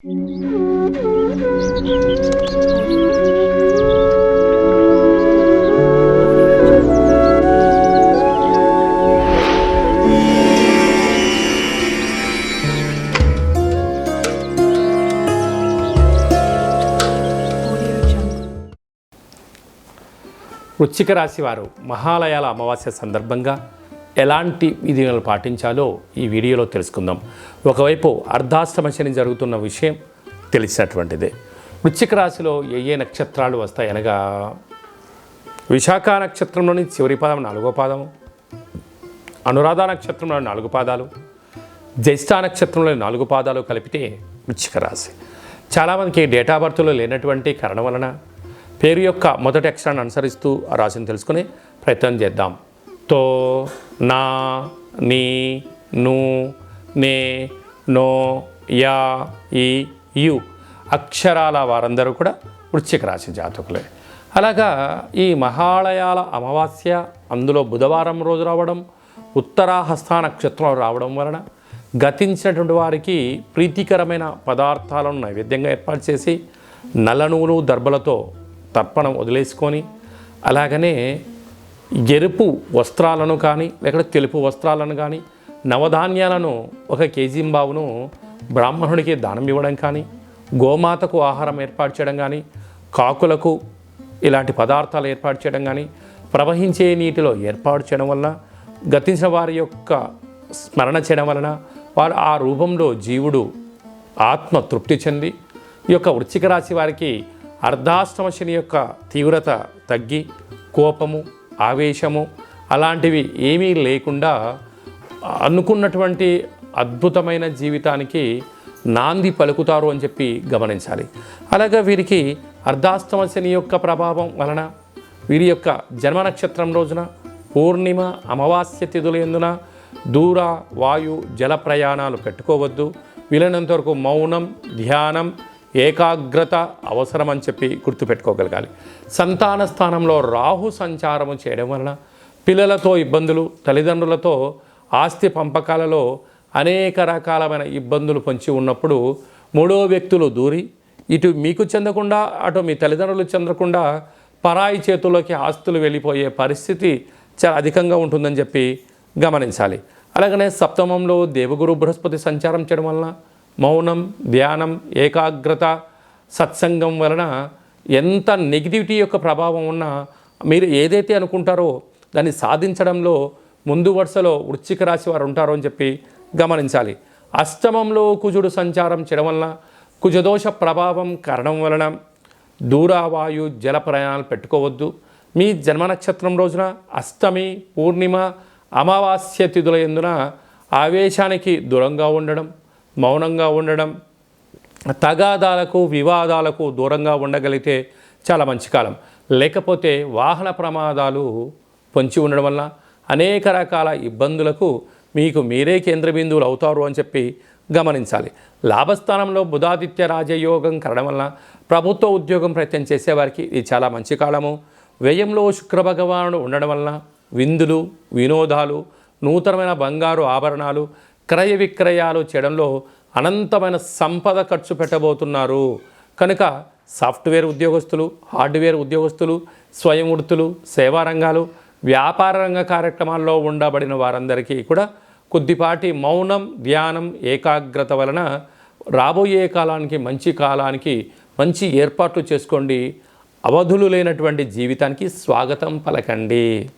వృశ్చిక రాశి వారు మహాలయాల అమావాస్య సందర్భంగా ఎలాంటి విధులను పాటించాలో ఈ వీడియోలో తెలుసుకుందాం. ఒకవైపు అర్ధాష్టమ శని జరుగుతున్న విషయం తెలిసినటువంటిదే. వృశ్చిక రాశిలో ఏ ఏ నక్షత్రాలు వస్తాయి అనగా విశాఖ నక్షత్రంలోని చివరి పాదం నాలుగో పాదము అనురాధ నక్షత్రంలో నాలుగు పాదాలు జ్యేష్ఠ నక్షత్రంలోని నాలుగు పాదాలు కలిపితే వృశ్చిక రాశి. చాలామందికి డేటా బర్త్లో లేనటువంటి కారణం వలన పేరు యొక్క మొదటి అక్షరాన్ని అనుసరిస్తూ ఆ రాశిని తెలుసుకునే ప్రయత్నం చేద్దాం. తో నా నీ ను నే నో యా ఈ యు అక్షరాల వారందరూ కూడా వృశ్చిక రాశి జాతకులే. అలాగా ఈ మహాలయాల అమావాస్య అందులో బుధవారం రోజు రావడం ఉత్తరాహస్త నక్షత్రం రావడం వలన గతించినటువంటి వారికి ప్రీతికరమైన పదార్థాలను నైవేద్యంగా ఏర్పాటు చేసి నల్ల నువ్వులు దర్భలతో తర్పణం వదిలేసుకొని అలాగనే ఎరుపు వస్త్రాలను కానీ లేకపోతే తెలుపు వస్త్రాలను కానీ నవధాన్యాలను ఒక కేజీ బావును బ్రాహ్మణుడికి దానం ఇవ్వడం కానీ గోమాతకు ఆహారం ఏర్పాటు చేయడం కానీ కాకులకు ఇలాంటి పదార్థాలు ఏర్పాటు చేయడం కానీ ప్రవహించే నీటిలో ఏర్పాటు చేయడం వలన గతించిన వారి యొక్క స్మరణ చేయడం వలన వారు ఆ రూపంలో జీవుడు ఆత్మ తృప్తి చెంది ఈ యొక్క వృశ్చిక రాశి వారికి అర్ధాష్టమ శని యొక్క తీవ్రత తగ్గి కోపము ఆవేశము అలాంటివి ఏమీ లేకుండా అనుకున్నటువంటి అద్భుతమైన జీవితానికి నాంది పలుకుతారు అని చెప్పి గమనించాలి. అలాగే వీరికి అర్ధాష్టమ శని యొక్క ప్రభావం వలన వీరి యొక్క జన్మ నక్షత్రం రోజున పూర్ణిమ అమావాస్య తిథుల ఎందున దూర వాయు జల ప్రయాణాలు పెట్టుకోవద్దు. వీలైనంత వరకు మౌనం ధ్యానం ఏకాగ్రత అవసరమని చెప్పి గుర్తుపెట్టుకోగలగాలి. సంతాన స్థానంలో రాహు సంచారము చేయడం వలన పిల్లలతో ఇబ్బందులు తల్లిదండ్రులతో ఆస్తి పంపకాలలో అనేక రకాలమైన ఇబ్బందులు పొంచి ఉన్నప్పుడు మూడో వ్యక్తులు దూరి ఇటు మీకు చెందకుండా అటు మీ తల్లిదండ్రులు చెందకుండా పరాయి చేతుల్లోకి ఆస్తులు వెళ్ళిపోయే పరిస్థితి చాలా అధికంగా ఉంటుందని చెప్పి గమనించాలి. అలాగనే సప్తమంలో దేవగురు బృహస్పతి సంచారం చేయడం వలన మౌనం ధ్యానం ఏకాగ్రత సత్సంగం వలన ఎంత నెగిటివిటీ యొక్క ప్రభావం ఉన్నా మీరు ఏదైతే అనుకుంటారో దాన్ని సాధించడంలో ముందు వరుసలో వృశ్చిక రాశి వారు ఉంటారో అని చెప్పి గమనించాలి. అష్టమంలో కుజుడు సంచారం చేయడం వలన కుజదోష ప్రభావం కారణం వలన దూరావాయు జల ప్రయాణాలు పెట్టుకోవద్దు. మీ జన్మ నక్షత్రం రోజున అష్టమి పూర్ణిమ అమావాస్య తిథుల ఎందున ఆవేశానికి దూరంగా ఉండడం మౌనంగా ఉండడం తగాదాలకు వివాదాలకు దూరంగా ఉండగలిగితే చాలా మంచి కాలం. లేకపోతే వాహన ప్రమాదాలు పొంచి ఉండడం వల్ల అనేక రకాల ఇబ్బందులకు మీకు మీరే కేంద్ర బిందువులు అవుతారు అని చెప్పి గమనించాలి. లాభస్థానంలో బుధాదిత్య రాజయోగం కరడం వలన ప్రభుత్వ ఉద్యోగం ప్రయత్నం చేసేవారికి ఇది చాలా మంచి కాలము. వ్యయంలో శుక్ర భగవానుడు ఉండడం వలన విందులు వినోదాలు నూతనమైన బంగారు ఆభరణాలు క్రయ విక్రయాలు చేయడంలో అనంతమైన సంపద ఖర్చు పెట్టబోతున్నారు. కనుక సాఫ్ట్వేర్ ఉద్యోగస్తులు హార్డ్వేర్ ఉద్యోగస్తులు స్వయం వృత్తులు సేవా రంగాలు వ్యాపార రంగ కార్యక్రమాల్లో ఉండబడిన వారందరికీ కూడా కొద్దిపాటి మౌనం ధ్యానం ఏకాగ్రత వలన రాబోయే కాలానికి మంచి కాలానికి మంచి ఏర్పాట్లు చేసుకోండి. అవధులు లేనటువంటి జీవితానికి స్వాగతం పలకండి.